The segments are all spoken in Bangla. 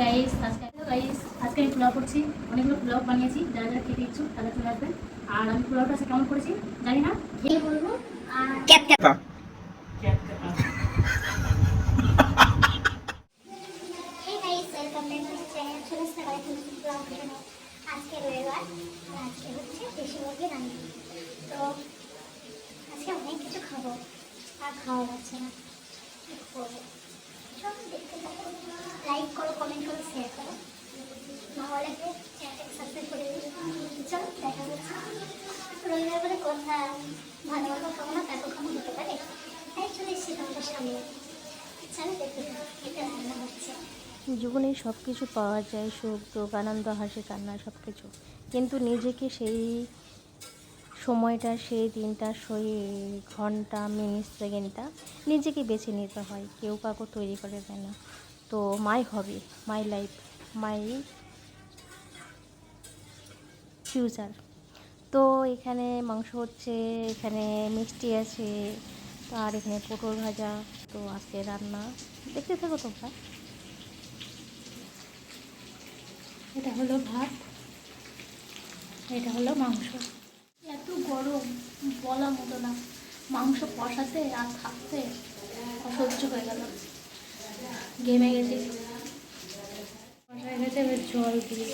গাইস আজকে গাইস আজকে আমি পোলাও করছি অনেকগুলো পোলাও বানিয়েছি যারা যারা খেতে ইচ্ছুক তারা চলে আসবেন। আর আমি পোলাওটা আজকে কেমন করেছি জানি না। খেয়ে বলব? আর। আজকে রবিবার আর আজকে হচ্ছে দেশি মুরগি রান্না। তো আজকে অনেক কিছু খাব আর খাওয়া যাচ্ছে না। করব চলো দেখতে থাকো লাইক করো কমেন্ট করো শেয়ার করো ভালো লাগলে চ্যানেলটাকে সাবস্ক্রাইব করে দিও চলো দেখা হচ্ছে রবিবার বলে কথা, ভালো হতে পারে। তাই চলে তোমাদের সামনে। হচ্ছে। জীবনে সব কিছু পাওয়া যায়, সুখ, দুঃখ, আনন্দ, হাসি, কান্না সব কিছু কিন্তু নিজেকে সেই সময়টা, সেই দিনটা, সেই ঘণ্টা মিনিট সেকেন্ডটা নিজেকে বেছে নিতে হয়। কেউ কাউকে তৈরি করে দেয় না। তো মাই হবি মাই লাইফ মাই ফিউচার তো এখানে মাংস হচ্ছে, এখানে মিষ্টি আছে, তো আর এখানে পটল ভাজা, তো আজকে রান্না। দেখতে থাকো তোমরা। এটা হলো ভাত, এটা হলো মাংস। এত গরম, বলা মতো না। মাংস কষাতে আর থাকতে অসহ্য হয়ে গেল। ঘেমে গেছি। গেছে জল দিয়ে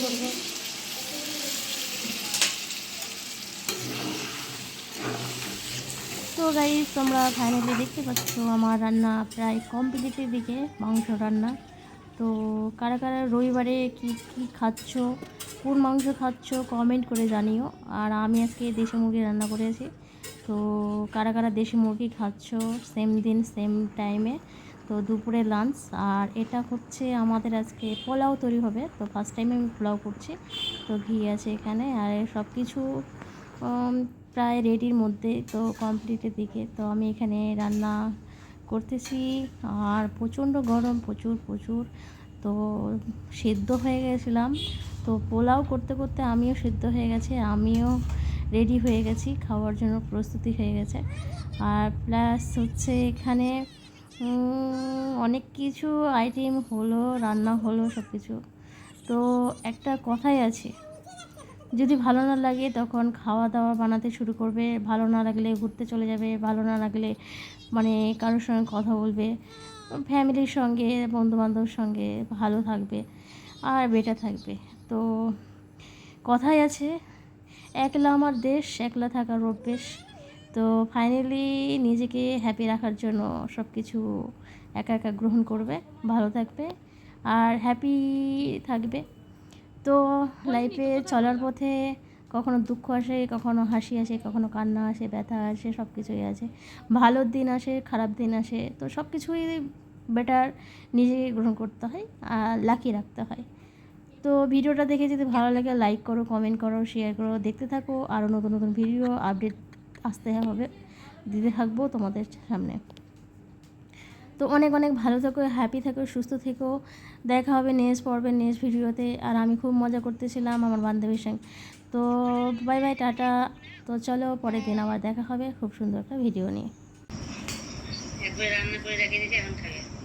করব। তো গাইজ তোমরা ফাইনালি দেখতে পাচ্ছ আমার রান্না প্রায় কমপ্লিটের দিকে, মাংস রান্না। তো কারা কারা রবিবারে কি কি খাচ্ছ, কোন মাংস খাচ্ছ কমেন্ট করে জানিও। আর আমি আজকে দেশি মুরগি রান্না করেছি তো কারা কারা দেশি মুরগি খাচ্ছ সেম দিন সেম টাইমে তো দুপুরে লাঞ্চ আর এটা হচ্ছে আমাদের আজকে পোলাও তৈরি হবে। তো ফার্স্ট টাইমে আমি পোলাও করছি। তো ঘি আছে এখানে, আর সব কিছু প্রায় রেডির মধ্যে তো কমপ্লিটের দিকে। তো আমি এখানে রান্না করতেছি। আর প্রচণ্ড গরম, প্রচুর প্রচুর। তো সেদ্ধ হয়ে গেছিলাম। তো পোলাও করতে করতে আমিও সেদ্ধ হয়ে গেছে, আমিও রেডি হয়ে গেছি, খাওয়ার জন্য প্রস্তুতি হয়ে গেছে। আর প্লাস হচ্ছে এখানে অনেক কিছু আইটেম হলো, রান্না হলো সব কিছু তো একটা কথাই আছে যদি ভালো না লাগে তখন খাওয়া দাওয়া বানাতে শুরু করবে। ভালো না লাগলে ঘুরতে চলে যাবে, ভালো না লাগলে মানে কারোর সঙ্গে কথা বলবে, ফ্যামিলির সঙ্গে, বন্ধুবান্ধবের সঙ্গে ভালো থাকবে আর বেটার থাকবে। তো কথাই আছে, একলা আমার দেশ, একলা থাকার অভ্যেস। তো ফাইনালি নিজেকে হ্যাপি রাখার জন্য সব কিছু একা একা গ্রহণ করবে, ভালো থাকবে আর হ্যাপি থাকবে। তো লাইফে চলার পথে কখনো দুঃখ আসে, কখনো হাসি আসে, কখনো কান্না আসে, ব্যথা আসে সব কিছুই আছে ভালো দিন আসে, খারাপ দিন আসে, তো সব কিছুই বেটার নিজেকে গ্রহণ করতে হয় আর লাকি রাখতে হয়। তো ভিডিওটা দেখে যদি ভালো লাগে লাইক করো কমেন্ট করো শেয়ার করো, দেখতে থাকো আরও নতুন নতুন ভিডিও আপডেট আসতে হবে। দিতে থাকব তোমাদের সামনে। তো অনেক অনেক ভালো থেকো হ্যাপি থেকো, সুস্থ থেকো। দেখা হবে নেক্সট পর্বে নেক্সট ভিডিওতে আর আমি খুব মজা করতেছিলাম আমার বান্ধবীর সঙ্গে। তো বাই বাই টাটা। তো চলো পরের দিন আবার দেখা হবে। খুব সুন্দর একটা ভিডিও নিয়ে। রান্না করে রেখে দিয়েছি, এখন খাবে।